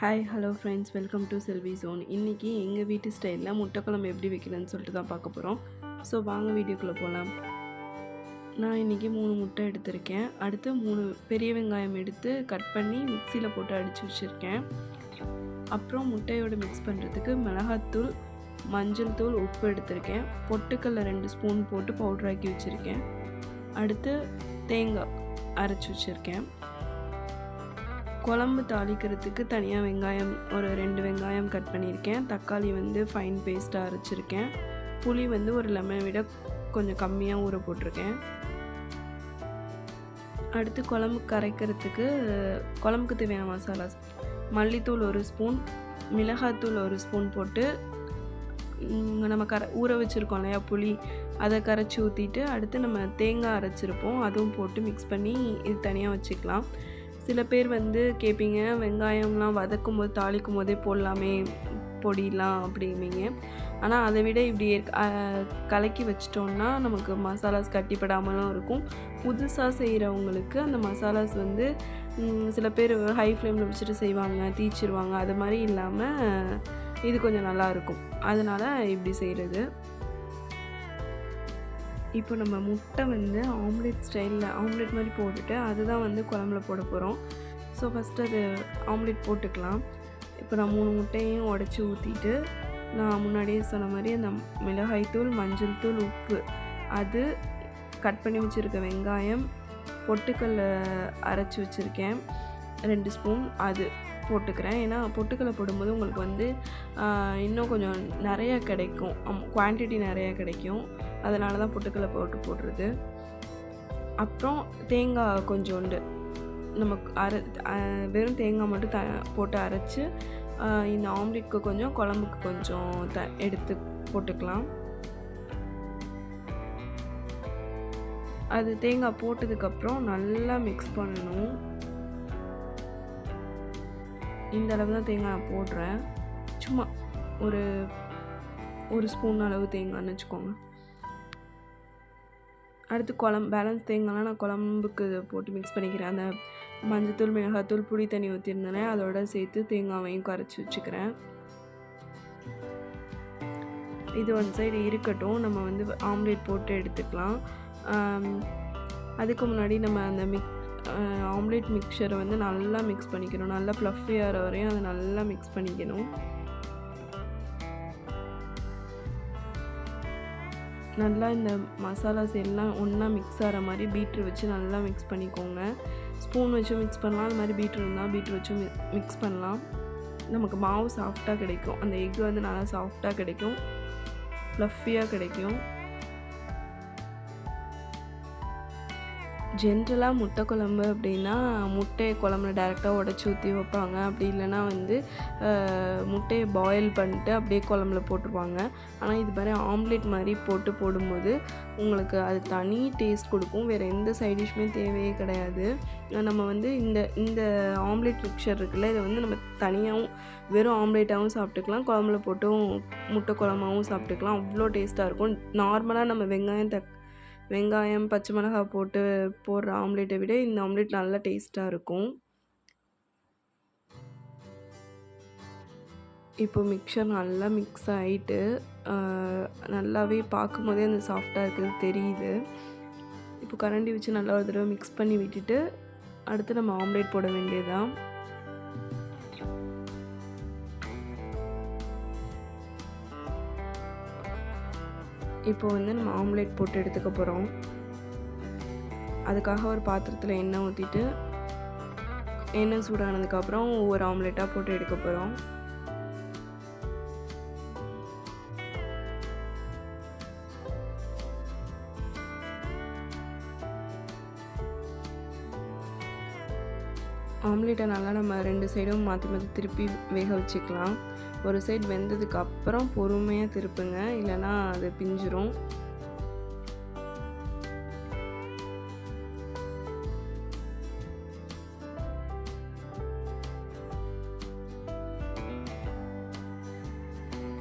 Hi hello friends welcome to Selvi zone இன்றைக்கி எங்கள் வீட்டு ஸ்டைலில் முட்டைக்குழம்பு எப்படி வைக்கிறேன்னு சொல்லிட்டு தான் பார்க்க போகிறோம் ஸோ வாங்க வீடியோக்குள்ளே போகலாம் நான் இன்றைக்கி மூணு முட்டை எடுத்திருக்கேன். அடுத்து மூணு பெரிய வெங்காயம் எடுத்து கட் பண்ணி மிக்சியில் போட்டு அடித்து வச்சுருக்கேன். அப்புறம் முட்டையோடு மிக்ஸ் பண்ணுறதுக்கு மிளகாத்தூள் மஞ்சள் தூள் உப்பு எடுத்திருக்கேன். பொட்டுக்கல்ல ரெண்டு ஸ்பூன் போட்டு பவுட்ராக்கி வச்சுருக்கேன். அடுத்து தேங்காய் அரைச்சி வச்சுருக்கேன். குழம்பு தாளிக்கிறதுக்கு தனியாக வெங்காயம் ஒரு ரெண்டு வெங்காயம் கட் பண்ணியிருக்கேன். தக்காளி வந்து ஃபைன் பேஸ்ட்டாக அரைச்சிருக்கேன். புளி வந்து ஒரு லெமனை விட கொஞ்சம் கம்மியாக ஊற போட்டிருக்கேன். அடுத்து குழம்பு கரைக்கிறதுக்கு குழம்புக்கு தேவையான மசாலாஸ் மல்லித்தூள் ஒரு ஸ்பூன் மிளகாத்தூள் ஒரு ஸ்பூன் போட்டு நம்ம கரை ஊற வச்சுருக்கோம் இல்லையா புளி அதை கரைச்சி ஊற்றிட்டு அடுத்து நம்ம தேங்காய் அரைச்சிருப்போம். அதுவும் போட்டு மிக்ஸ் பண்ணி இது தனியாக வச்சுக்கலாம். சில பேர் வந்து கேட்பீங்க வெங்காயம்லாம் வதக்கும் போது தாளிக்கும் போதே போடலாமே பொடிலாம் அப்படிம்பீங்க. ஆனால் அதை விட இப்படி கலக்கி வச்சிட்டோம்னா நமக்கு மசாலாஸ் கட்டிப்படாமலும் இருக்கும். புதுசாக செய்கிறவங்களுக்கு அந்த மசாலாஸ் வந்து சில பேர் ஹை ஃப்ளேமில் வச்சுட்டு செய்வாங்க தீச்சிருவாங்க அது மாதிரி இல்லாமல் இது கொஞ்சம் நல்லாயிருக்கும் அதனால் இப்படி செய்கிறது இப்போ நம்ம முட்டை வந்து ஆம்லேட் ஸ்டைலில் ஆம்லேட் மாதிரி போட்டுட்டு அதுதான் வந்து குழம்புல போட போகிறோம் ஸோ ஃபஸ்ட்டு அது ஆம்லெட் போட்டுக்கலாம். இப்போ நான் மூணு முட்டையும் உடச்சி ஊற்றிட்டு நான் முன்னாடியே சொன்ன மாதிரி அந்த மிளகாய் தூள் மஞ்சள் தூள் உப்பு அது கட் பண்ணி வச்சுருக்க வெங்காயம் பொட்டுக்கல்ல அரைச்சி வச்சுருக்கேன். ரெண்டு ஸ்பூன் அது போட்டுக்கிறேன். ஏன்னா பொட்டுக்கல்லை போடும்போது உங்களுக்கு வந்து இன்னும் கொஞ்சம் நிறைய கிடைக்கும். குவான்டிட்டி நிறையா கிடைக்கும். அதனால தான் பொட்டுக்கடலை போட்டு போடுறது. அப்புறம் தேங்காய் கொஞ்சோண்டு. நமக்கு அரை வெறும் தேங்காய் மட்டும் த போட்டு அரைச்சி இந்த ஆம்லெட்க்கு கொஞ்சம் குழம்புக்கு கொஞ்சம் த எடுத்து போட்டுக்கலாம். அது தேங்காய் போட்டதுக்கப்புறம் நல்லா மிக்ஸ் பண்ணணும். இந்த அளவு தான் தேங்காய் நான் போடுறேன். சும்மா ஒரு ஒரு ஸ்பூன் அளவு தேங்காய்னு வச்சுக்கோங்க. அடுத்து குழம்பு பேலன்ஸ் தேங்காய்லாம் நான் குழம்புக்கு போட்டு மிக்ஸ் பண்ணிக்கிறேன். அந்த மஞ்சத்தூள் மிளகாத்தூள் புளி தண்ணி ஊற்றிருந்தேனே அதோட சேர்த்து தேங்காவையும் கரைச்சி வச்சுக்கிறேன். இது ஒன் சைடு இருக்கட்டும். நம்ம வந்து ஆம்லேட் போட்டு எடுத்துக்கலாம். அதுக்கு முன்னாடி நம்ம அந்த மிக் ஆம்லேட் மிக்சரை வந்து நல்லா மிக்ஸ் பண்ணிக்கணும். நல்லா ப்ளஃபி ஆகிற வரையும் அதை நல்லா மிக்ஸ் பண்ணிக்கணும். நல்லா இந்த மசாலாஸ் எல்லாம் ஒன்றா மிக்ஸ் ஆகிற மாதிரி பீட்ரு வச்சு நல்லா மிக்ஸ் பண்ணிக்கோங்க. ஸ்பூன் வச்சும் மிக்ஸ் பண்ணலாம். அது மாதிரி பீட்ரு இருந்தால் பீட்ரு வச்சு மிக்ஸ் பண்ணலாம். நமக்கு மாவு சாஃப்டாக கிடைக்கும். அந்த எக் வந்து நல்லா சாஃப்டாக கிடைக்கும். ஃப்ளஃபியாக கிடைக்கும். ஜென்ரலாக முட்டை குழம்பு அப்படின்னா முட்டையை குழம்புல டேரெக்டாக உடச்சி ஊற்றி வைப்பாங்க. அப்படி இல்லைன்னா வந்து முட்டையை பாயில் பண்ணிட்டு அப்படியே குழம்புல போட்டுருவாங்க. ஆனால் இது மாதிரி ஆம்லேட் மாதிரி போட்டு போடும்போது உங்களுக்கு அது தனி டேஸ்ட் கொடுக்கும். வேறு எந்த சைட் டிஷ்ஷுமே தேவையே கிடையாது. நம்ம வந்து இந்த இந்த ஆம்லேட் மிக்சர் இருக்குல்ல இதை வந்து நம்ம தனியாகவும் வெறும் ஆம்லேட்டாகவும் சாப்பிட்டுக்கலாம். குழம்புல போட்டும் முட்டை குழம்பாகவும் சாப்பிட்டுக்கலாம். அவ்வளோ டேஸ்ட்டாக இருக்கும். நார்மலாக நம்ம வெங்காயம் தக் வெங்காயம் பச்சை மிளகாய் போட்டு போடுற ஆம்லேட்டை விட இந்த ஆம்லேட் நல்லா டேஸ்ட்டாக இருக்கும். இப்போ மிக்சர் நல்லா மிக்ஸ் ஆகிட்டு நல்லாவே பார்க்கும்போதே அந்த சாஃப்டாக இருக்கிறது தெரியுது. இப்போ கரண்டி வச்சு நல்லா ஒரு தடவை மிக்ஸ் பண்ணி விட்டுட்டு அடுத்து நம்ம ஆம்லேட் போட வேண்டியதுதான். இப்போ வந்து நம்ம ஆம்லேட் போட்டு எடுத்துக்க போகிறோம் அதுக்காக ஒரு பாத்திரத்தில் எண்ணெய் ஊற்றிட்டு எண்ணெய் சூடானதுக்கப்புறம் ஒவ்வொரு ஆம்லேட்டாக போட்டு எடுக்க போகிறோம் ஆம்லேட்டை நல்லா நம்ம ரெண்டு சைடும் மாற்றி மாற்றி திருப்பி வேக வச்சுக்கலாம். ஒரு சைடு வெந்ததுக்கு அப்புறம் பொறுமையாக திருப்புங்க. இல்லைன்னா அது பிஞ்சிரும்.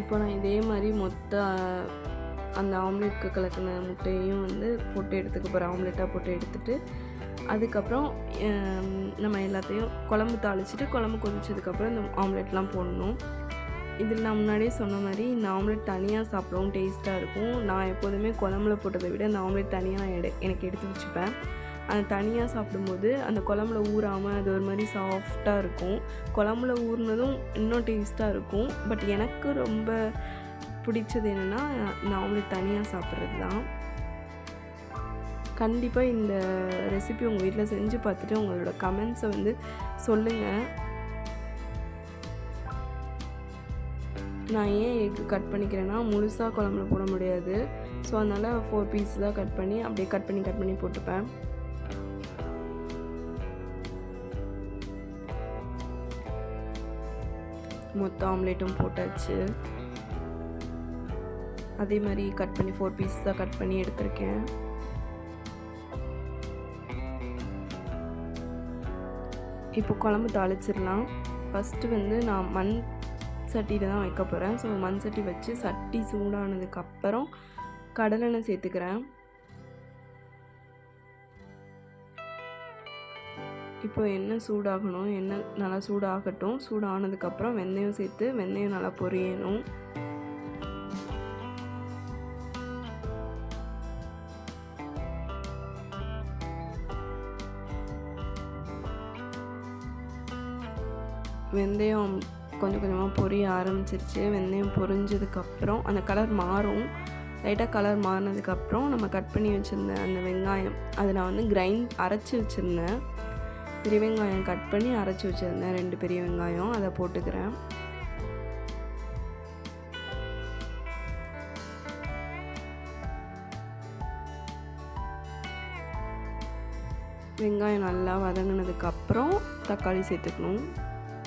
இப்போ நான் இதே மாதிரி மொத்த அந்த ஆம்லேட்க்கு கலக்கின முட்டையையும் வந்து போட்டு எடுத்துக்க போகிறேன் ஆம்லெட்டாக போட்டு எடுத்துட்டு அதுக்கப்புறம் நம்ம எல்லாத்தையும் குழம்பு தாளிச்சிட்டு குழம்பு கொதிச்சதுக்கப்புறம் இந்த ஆம்லெட்லாம் போடணும். இதில் நான் முன்னாடியே சொன்ன மாதிரி இந்த ஆம்லெட் தனியாக சாப்பிடவும் டேஸ்ட்டாக இருக்கும். நான் எப்போதுமே குழம்புல போட்டதை விட இந்த ஆம்லெட் தனியாக நான் எடு எனக்கு எடுத்து வச்சுப்பேன். அது தனியாக சாப்பிடும்போது அந்த குழம்புல ஊறாமல் அது ஒரு மாதிரி சாஃப்டாக இருக்கும். குழம்புல ஊறினதும் இன்னும் டேஸ்ட்டாக இருக்கும். பட் எனக்கு ரொம்ப பிடிச்சது என்னென்னா இந்த ஆம்லெட் தனியாக சாப்பிட்றது தான். கண்டிப்பாக இந்த ரெசிபி உங்கள் வீட்டில் செஞ்சு பார்த்துட்டு உங்களோட கமெண்ட்ஸை வந்து சொல்லுங்கள் நான் ஏன் எக் கட் பண்ணிக்கிறேன்னா முழுசாக குழம்புல போட முடியாது. ஸோ அதனால் ஃபோர் பீஸ் தான் கட் பண்ணி அப்படியே கட் பண்ணி கட் பண்ணி போட்டுப்பேன். மொத்த ஆம்லேட்டும் போட்டாச்சு. அதே மாதிரி கட் பண்ணி ஃபோர் பீஸ் தான் கட் பண்ணி எடுத்திருக்கேன். இப்போ குழம்பு தாளிச்சிடலாம். ஃபஸ்ட்டு வந்து நான் மண் சட்டியில் தான் வைக்க போகிறேன் ஸோ மண் சட்டி வச்சு சட்டி சூடானதுக்கப்புறம் கடலெண்ணெய் சேர்த்துக்கிறேன். இப்போ எண்ணெய் சூடாகணும். எண்ணெய் நல்லா சூடாகட்டும். சூடானதுக்கப்புறம் வெந்தயம் சேர்த்து வெந்தயம் நல்லா பொரியணும். வெந்தயம் கொஞ்சம் கொஞ்சமாக பொரிய ஆரம்பிச்சிருச்சு. வெந்தயம் பொரிஞ்சதுக்கப்புறம் அந்த கலர் மாறும். லைட்டாக கலர் மாறினதுக்கப்புறம் நம்ம கட் பண்ணி வச்சுருந்த அந்த வெங்காயம் அதை நான் வந்து கிரைண்ட் அரைச்சி வச்சுருந்தேன். பெரிய வெங்காயம் கட் பண்ணி அரைச்சி வச்சுருந்தேன். ரெண்டு பெரிய வெங்காயம் அதை போட்டுக்கிறேன். வெங்காயம் நல்லா வதங்கினதுக்கப்புறம் தக்காளி சேர்த்துக்கணும்.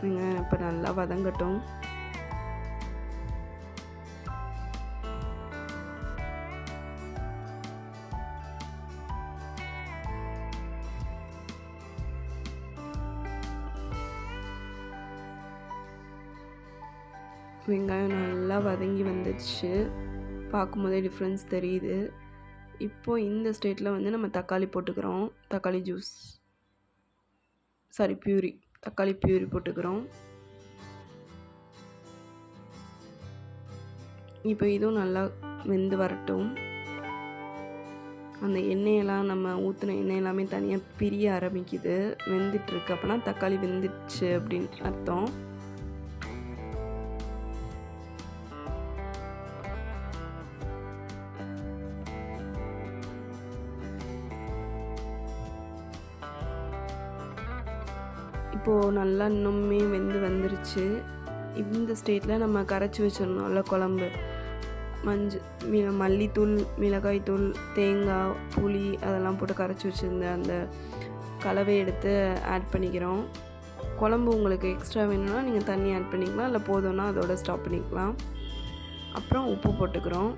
வெங்காயம் இப்போ நல்லா வதங்கட்டும். வெங்காயம் நல்லா வதங்கி வந்துடுச்சு. பார்க்கும்போதே டிஃப்ரென்ஸ் தெரியுது. இப்போ இந்த ஸ்டேட்டில் வந்து நம்ம தக்காளி போட்டுக்கிறோம். தக்காளி ஜூஸ் சாரி பியூரி தக்காளி பியூரி போட்டுக்கிறோம். இப்போ இதுவும் நல்லா வெந்து வரட்டும். அந்த எண்ணெயெல்லாம் நம்ம ஊற்றின எண்ணெய் எல்லாமே தனியாக பிரிய ஆரம்பிக்குது. வெந்துட்டுருக்கு அப்போனா தக்காளி வெந்துடுச்சு அப்படின்னு அர்த்தம். இப்போது நல்லா இன்னுமே வெந்து வந்துருச்சு. இந்த ஸ்டேட்டில் நம்ம கரைச்சி வச்சிடணும்ல குழம்பு. மஞ்சள் மி மல்லித்தூள் மிளகாய்த்தூள் தேங்காய் புளி அதெல்லாம் போட்டு கரைச்சி வச்சுருந்த அந்த கலவை எடுத்து ஆட் பண்ணிக்கிறோம். குழம்பு உங்களுக்கு எக்ஸ்ட்ரா வேணும்னா நீங்கள் தண்ணி ஆட் பண்ணிக்கலாம். இல்லை போதும்னா அதோட ஸ்டாப் பண்ணிக்கலாம். அப்புறம் உப்பு போட்டுக்கிறோம்.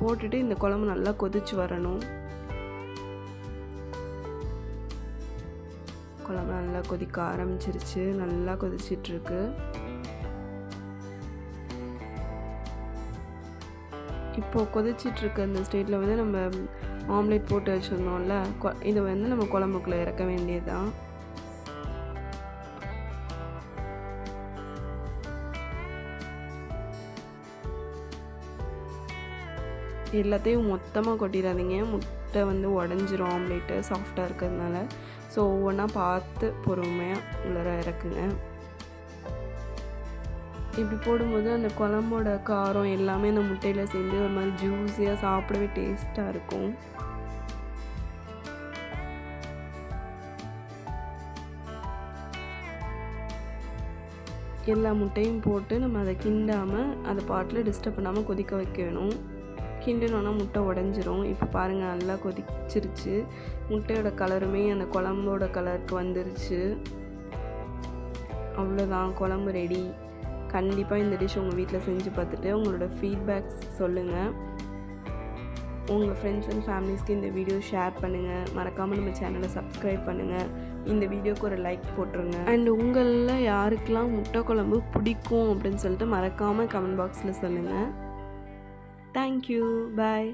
போட்டுட்டு இந்த குழம்பு நல்லா கொதிச்சு வரணும். குழம்பு நல்லா கொதிக்க ஆரம்பிச்சிருச்சு. நல்லா கொதிச்சிட்ருக்கு. இப்போது கொதிச்சிட்ருக்க அந்த ஸ்டேட்டில் வந்து நம்ம ஆம்லேட் போட்டு வச்சுருந்தோம்ல கொ- இதை வந்து நம்ம குழம்புக்குள்ளே இறக்க வேண்டியதுதான். எல்லாத்தையும் மொத்தமாக கொட்டிடாதீங்க. முட்டை வந்து உடஞ்சிரும் ஆம்லேட்டு சாஃப்டாக இருக்கிறதுனால. ஸோ ஒவ்வொன்றா பார்த்து பொறுமையாக உள்ளர இறக்குங்க. இப்படி போடும்போது அந்த குழம்போட காரம் எல்லாமே அந்த முட்டையில் சேர்ந்து ஒரு மாதிரி ஜூஸியாக சாப்பிடவே டேஸ்ட்டாக இருக்கும். எல்லா முட்டையும் போட்டு நம்ம அதை கிண்டாமல் அதை பாட்டில் டிஸ்டர்ப் பண்ணாமல் கொதிக்க வைக்க வேணும் கிண்டினோன்னா முட்டை உடஞ்சிரும். இப்போ பாருங்கள் நல்லா கொதிச்சிருச்சு. முட்டையோட கலருமே அந்த குழம்போட கலருக்கு வந்துருச்சு. அவ்வளோதான் குழம்பு ரெடி கண்டிப்பாக இந்த டிஷ் உங்கள் வீட்டில் செஞ்சு பார்த்துட்டு உங்களோட ஃபீட்பேக்ஸ் சொல்லுங்கள் உங்கள் ஃப்ரெண்ட்ஸ் அண்ட் ஃபேமிலிஸ்க்கு இந்த வீடியோ ஷேர் பண்ணுங்கள் மறக்காமல் நம்ம சேனலை சப்ஸ்கிரைப் பண்ணுங்கள் இந்த வீடியோக்கு ஒரு லைக் போட்டுருங்க. அண்ட் உங்களில் யாருக்கெல்லாம் முட்டை குழம்பு பிடிக்கும் அப்படின்னு சொல்லிட்டு மறக்காமல் கமெண்ட் பாக்ஸில் சொல்லுங்கள் தேங்க்யூ பாய்